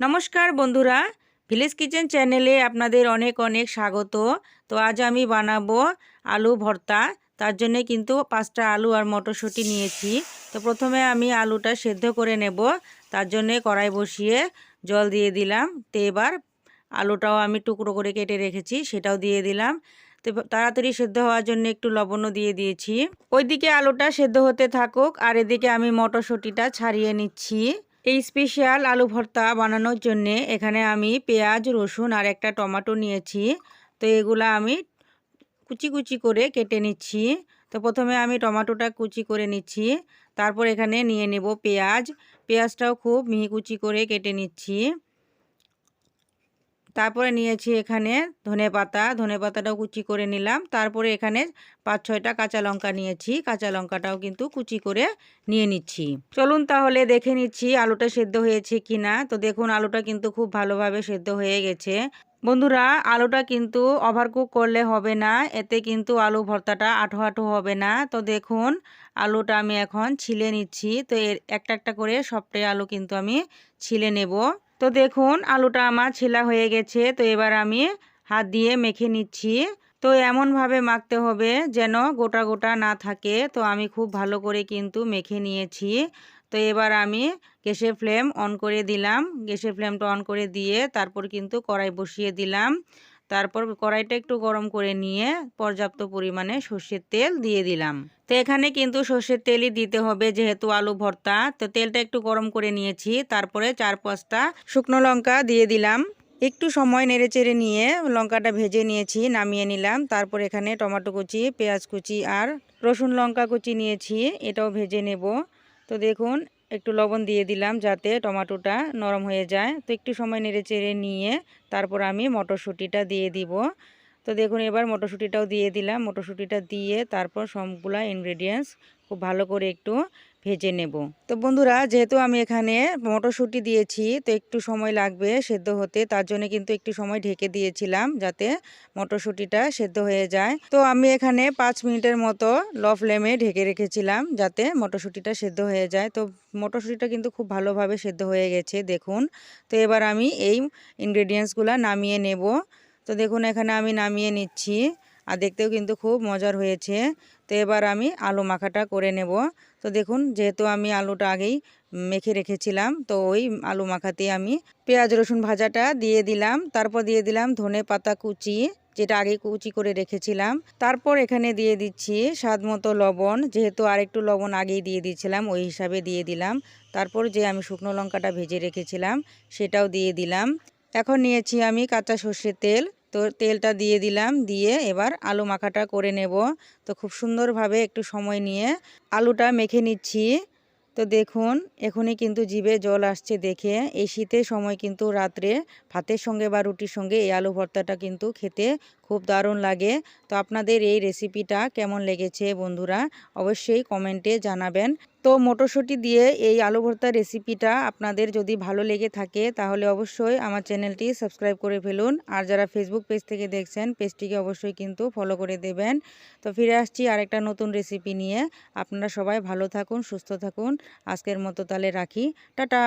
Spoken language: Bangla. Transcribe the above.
নমস্কার বন্ধুরা, ভিলেজ কিচেন চ্যানেলে আপনাদের অনেক অনেক স্বাগত। তো আজ আমি বানাবো আলু ভর্তা, তার জন্য কিন্তু পাঁচটা আলু আর মটরশুঁটি নিয়েছি। তো প্রথমে আমি আলুটা সেদ্ধ করে নেব, তার জন্যে কড়াই বসিয়ে জল দিয়ে দিলাম। তো এবার আলুটাও আমি টুকরো করে কেটে রেখেছি, সেটাও দিয়ে দিলাম। তো তাড়াতাড়ি সেদ্ধ হওয়ার জন্য একটু লবণও দিয়ে দিয়েছি। ওইদিকে আলুটা সেদ্ধ হতে থাকুক, আর এদিকে আমি মটরশুঁটিটা ছাড়িয়ে নিচ্ছি। এই স্পেশাল আলু ভর্তা বানানোর জন্যে এখানে আমি পেঁয়াজ, রসুন আর একটা টমেটো নিয়েছি। তো এগুলো আমি কুচি কুচি করে কেটে নিচ্ছি। তো প্রথমে আমি টমেটোটা কুচি করে নিচ্ছি। তারপর এখানে নিয়ে নেব পেঁয়াজ। পেঁয়াজটাও খুব মিহি কুচি করে কেটে নিচ্ছি। তারপরে নিয়েছি এখানে ধনে পাতা। ধনে পাতাটাও কুচি করে নিলাম। তারপরে এখানে পাঁচ ছয়টা কাঁচা লঙ্কা নিয়েছি। কাঁচা লঙ্কাটাও কিন্তু কুচি করে নিয়ে নিচ্ছি। চলুন তাহলে দেখে নিচ্ছি আলুটা সেদ্ধ হয়েছে কি না তো দেখুন, আলুটা কিন্তু খুব ভালোভাবে সেদ্ধ হয়ে গেছে। বন্ধুরা, আলুটা কিন্তু ওভারকুক করলে হবে না। এতে কিন্তু আলু ভর্তাটা আঠো আঠো হবে না। তো দেখুন, আলুটা আমি এখন ছিলে নিচ্ছি। তো এর একটা একটা করে সবটাই আলু কিন্তু আমি ছিলে নেব। তো দেখুন, আলুটা আমার ছেলা হয়ে গেছে। তো এবার আমি হাত দিয়ে মেখে নিচ্ছি। তো এমনভাবে মাখতে হবে যেন গোটা গোটা না থাকে। তো আমি খুব ভালো করে কিন্তু মেখে নিয়েছি। তো এবার আমি গ্যাসের ফ্লেম অন করে দিলাম। গ্যাসের ফ্লেমটা অন করে দিয়ে তারপর কিন্তু কড়াই বসিয়ে দিলাম। তারপর কড়াইটা একটু গরম করে নিয়ে পর্যাপ্ত পরিমাণে সর্ষের তেল দিয়ে দিলাম। তো এখানে কিন্তু সর্ষের তেলই দিতে হবে যেহেতু আলু ভর্তা। তো তেলটা একটু গরম করে নিয়েছি, তারপরে চার পাঁচটা শুকনো লঙ্কা দিয়ে দিলাম। একটু সময় নেড়ে চেড়ে নিয়ে লঙ্কাটা ভেজে নিয়েছি, নামিয়ে নিলাম। তারপর এখানে টমেটো কুচি, পেঁয়াজ কুচি আর রসুন লঙ্কা কুচি নিয়েছি, এটাও ভেজে নেব। তো দেখুন, একটু লবণ দিয়ে দিলাম যাতে টমাটোটা নরম হয়ে যায়। তো একটু সময় নেড়ে চেড়ে নিয়ে তারপর আমি মটরশুঁটিটা দিয়ে দিব। তো দেখুন, এবার মটরশুঁটিটাও দিয়ে দিলাম। মটরশুঁটিটা দিয়ে তারপর সবগুলা ইনগ্রেডিয়েন্টস খুব ভালো করে একটু ভেজে নেব। তো বন্ধুরা, যেহেতু আমি এখানে মটরশুঁটি দিয়েছি, তো একটু সময় লাগবে সেদ্ধ হতে। তার জন্য কিন্তু একটু সময় ঢেকে দিয়েছিলাম যাতে মটরশুঁটিটা সেদ্ধ হয়ে যায়। তো আমি এখানে পাঁচ মিনিটের মতো ল ফ্লেমে ঢেকে রেখেছিলাম যাতে মটরশুঁটিটা সেদ্ধ হয়ে যায়। তো মটরশুঁটিটা কিন্তু খুব ভালোভাবে সেদ্ধ হয়ে গেছে, দেখুন। তো এবার আমি এই ইনগ্রেডিয়েন্টসগুলো নামিয়ে নেব। তো দেখুন, এখানে আমি নামিয়ে নিচ্ছি। আর দেখতেও কিন্তু খুব মজার হয়েছে। তো এবার আমি আলু মাখাটা করে নেব। তো দেখুন, যেহেতু আমি আলুটা আগেই মেখে রেখেছিলাম, তো ওই আলু মাখাতে আমি পেঁয়াজ, রসুন ভাজাটা দিয়ে দিলাম। তারপর দিয়ে দিলাম ধনে পাতা কুচি, যেটা আগে কুচি করে রেখেছিলাম। তারপর এখানে দিয়ে দিচ্ছি স্বাদ মতো লবণ, যেহেতু আরেকটু লবণ আগেই দিয়ে দিয়েছিলাম, ওই হিসাবে দিয়ে দিলাম। তারপর যে আমি শুকনো লঙ্কাটা ভেজে রেখেছিলাম, সেটাও দিয়ে দিলাম। এখন নিয়েছি আমি কাঁচা সর্ষের তেল। তো তেলটা দিয়ে দিলাম, দিয়ে এবার আলু মাখাটা করে নেব। তো খুব সুন্দরভাবে একটু সময় নিয়ে আলুটা মেখে নিচ্ছি। তো দেখুন, এখনই কিন্তু জিভে জল আসছে দেখে। এই শীতের সময় কিন্তু রাত্রে ভাতের সঙ্গে বা রুটির সঙ্গে এই আলু ভর্তাটা কিন্তু খেতে খুব দারুণ লাগে। তো আপনাদের এই রেসিপিটা কেমন লেগেছে বন্ধুরা অবশ্যই কমেন্টে জানাবেন। তো মটরশুঁটি দিয়ে এই আলু ভর্তার রেসিপিটা আপনাদের যদি ভালো লেগে থাকে তাহলে অবশ্যই আমার চ্যানেলটি সাবস্ক্রাইব করে ফেলুন। আর যারা ফেসবুক পেজ থেকে দেখছেন পেজটিকে অবশ্যই কিন্তু ফলো করে দেবেন। তো ফিরে আসছি আরেকটা নতুন রেসিপি নিয়ে। আপনারা সবাই ভালো থাকুন, সুস্থ থাকুন। আজকের মতো তাহলে রাখি। টাটা!